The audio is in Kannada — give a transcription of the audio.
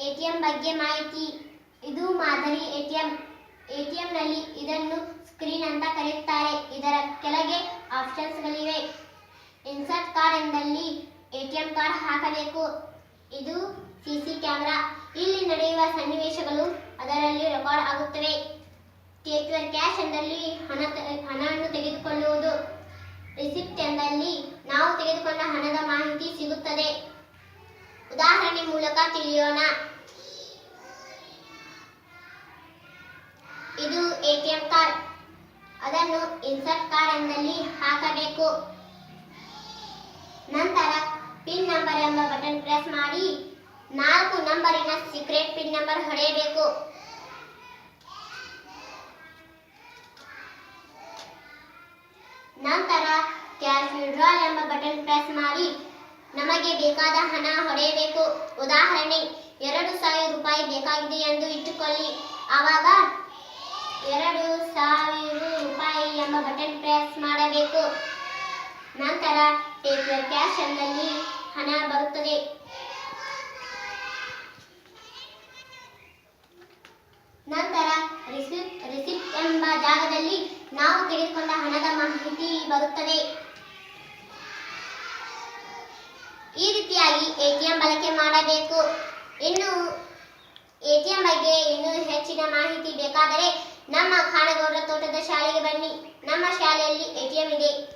ಎಟಿಎಂ ಬಗ್ಗೆ ಮಾಹಿತಿ. ಇದು ಮಾದರಿ ಎಟಿಎಂ ಎಟಿಎಂನಲ್ಲಿ ಇದನ್ನು ಸ್ಕ್ರೀನ್ ಅಂತ ಕರೆಯುತ್ತಾರೆ. ಇದರ ಕೆಳಗೆ ಆಪ್ಷನ್ಸ್ಗಳಿವೆ. ಇನ್ಸರ್ಟ್ ಕಾರ್ಡ್ ಎಂದಲ್ಲಿ ಎಟಿಎಂ ಕಾರ್ಡ್ ಹಾಕಬೇಕು. ಇದು ಸಿಸಿ ಕ್ಯಾಮೆರಾ. ಇಲ್ಲಿ ನಡೆಯುವ ಸನ್ನಿವೇಶಗಳು, ಅದರಲ್ಲಿ ರೆಕಾರ್ಡ್ ಆಗುತ್ತವೆ. ಕ್ಯಾಶ್ ಎಂದಲ್ಲಿ ಹಣ ಹಣವನ್ನು ತೆಗೆದುಕೊಳ್ಳುವುದು. ರಿಸಿಪ್ಟ್ ಎಂದಲ್ಲಿ ನಾವು ತೆಗೆದುಕೊಂಡ ಹಣದ ಮಾಹಿತಿ ಸಿಗುತ್ತದೆ. ಉದಾಹರಣೆ ಮೂಲಕ ತಿಳಿಯೋಣ. ಇದು ಎಟಿಎಂ ಕಾರ್ಡ್. ಅದನ್ನು ಇನ್ಸರ್ಟ್ ಕಾರ್ಡ್ ಎಂದಲ್ಲಿ ಹಾಕಬೇಕು. ನಂತರ ಪಿನ್ ನಂಬರ್ ಎಂಬ ಬಟನ್ ಪ್ರೆಸ್ ಮಾಡಿ ನಾಲ್ಕು ನಂಬರಿನ ಸೀಕ್ರೆಟ್ ಪಿನ್ ನಂಬರ್ ಹೊಡೆಯಬೇಕು. ವಿಡ್ರಾಲ್ ಎಂಬ ಬಟನ್ ಪ್ರೆಸ್ ಮಾಡಿ. ನಮಗೆ ಬೇಕಾದ ಹಣ ಹೊಡೆಯಬೇಕು. ಉದಾಹರಣೆ, ಎರಡು ಸಾವಿರ ರೂಪಾಯಿ ಬೇಕಾಗಿದೆ ಎಂದು ಇಟ್ಟುಕೊಳ್ಳಿ. ಆವಾಗ ಎರಡು ಸಾವಿರ ರೂಪಾಯಿ ಎಂಬ ಬಟನ್ ಪ್ರೆಸ್ ಮಾಡಬೇಕು. ನಂತರ ಟೇಕ್ ಯುವರ್ ಕ್ಯಾಶ್ ಎಂದಲ್ಲಿ ಹಣ ಬರುತ್ತದೆ. ನಂತರ ರಿಸಿಪ್ಟ್ ರಿಸಿಪ್ಟ್ ಎಂಬ ಜಾಗದಲ್ಲಿ ನಾವು ತೆಗೆದುಕೊಂಡ ಹಣದ ಮಾಹಿತಿ ಬರುತ್ತದೆ. ಈ ರೀತಿಯಾಗಿ ಎಟಿಎಂ ಬಳಕೆ ಮಾಡಬೇಕು. ಇನ್ನು ಎಟಿಎಂ ಬಗ್ಗೆ ಇನ್ನೂ ಹೆಚ್ಚಿನ ಮಾಹಿತಿ ಬೇಕಾದರೆ ನಮ್ಮ ಖಾನಗೌಡ ತೋಟದ ಶಾಲೆಗೆ ಬನ್ನಿ. ನಮ್ಮ ಶಾಲೆಯಲ್ಲಿ ಎಟಿಎಂ ಇದೆ.